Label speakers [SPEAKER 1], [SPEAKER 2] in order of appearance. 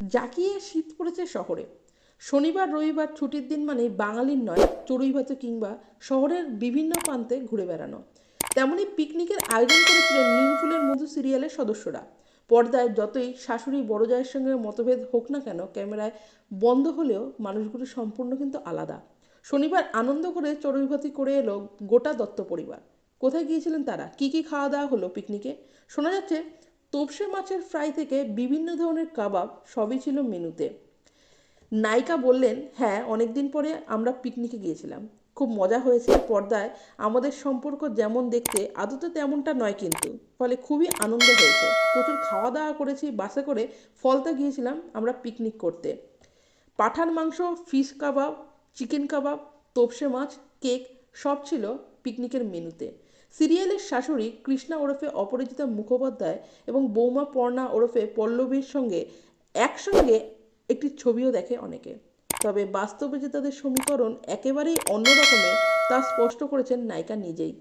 [SPEAKER 1] জাকিয়ে শীত পড়েছে শহরে। শনিবার, রবিবার ছুটির দিন মানেই বাঙালির নয়, চড়ুই ভাত কিংবা শহরের বিভিন্ন প্রান্তে ঘুরে বেড়ানো। তেমনই পিকনিকের আয়োজন করেছিলেন নিমফুলের মধু সিরিয়ালের সদস্যরা। পর্দায় যতই শাশুড়ি বড় জায়ের সঙ্গে মতভেদ হোক না কেন, ক্যামেরায় বন্ধ হলেও মানুষগুলো সম্পূর্ণ কিন্তু আলাদা। শনিবার আনন্দ করে চড়ুইভাতি করে এলো গোটা দত্ত পরিবার। কোথায় গিয়েছিলেন তারা? কি কি খাওয়া দাওয়া হলো পিকনিকে? শোনা যাচ্ছে তোপসে মাছের ফ্রাই থেকে বিভিন্ন ধরনের কাবাব সবই ছিল মেনুতে। নায়িকা বললেন হ্যাঁ অনেক দিন পরে আমরা পিকনিকে গিয়েছিলাম। খুব মজা হয়েছে পর্দায়। আমাদের সম্পর্ক যেমন দেখতে, আদতে তেমনটা নয় কিন্তু। ফলে খুবই আনন্দ হয়েছে। প্রচুর খাওয়া দাওয়া করেছি, বাসে করে ফলতে গিয়েছিলাম আমরা পিকনিক করতে। পাঠার মাংস, ফিশ কাবাব, চিকেন কাবাব, তোপসে মাছ, কেক সব ছিল পিকনিকের মেনুতে। সিরিয়ালের শাশুড়ি কৃষ্ণা ওরফে অপরাজিতা মুখোপাধ্যায় এবং বৌমা পর্ণা ওরফে পল্লবীর সঙ্গে একসঙ্গে একটি ছবিও দেখে অনেকে। তবে বাস্তবে যে তাদের সমীকরণ একেবারেই অন্যরকমের তা স্পষ্ট করেছেন নায়িকা নিজেই।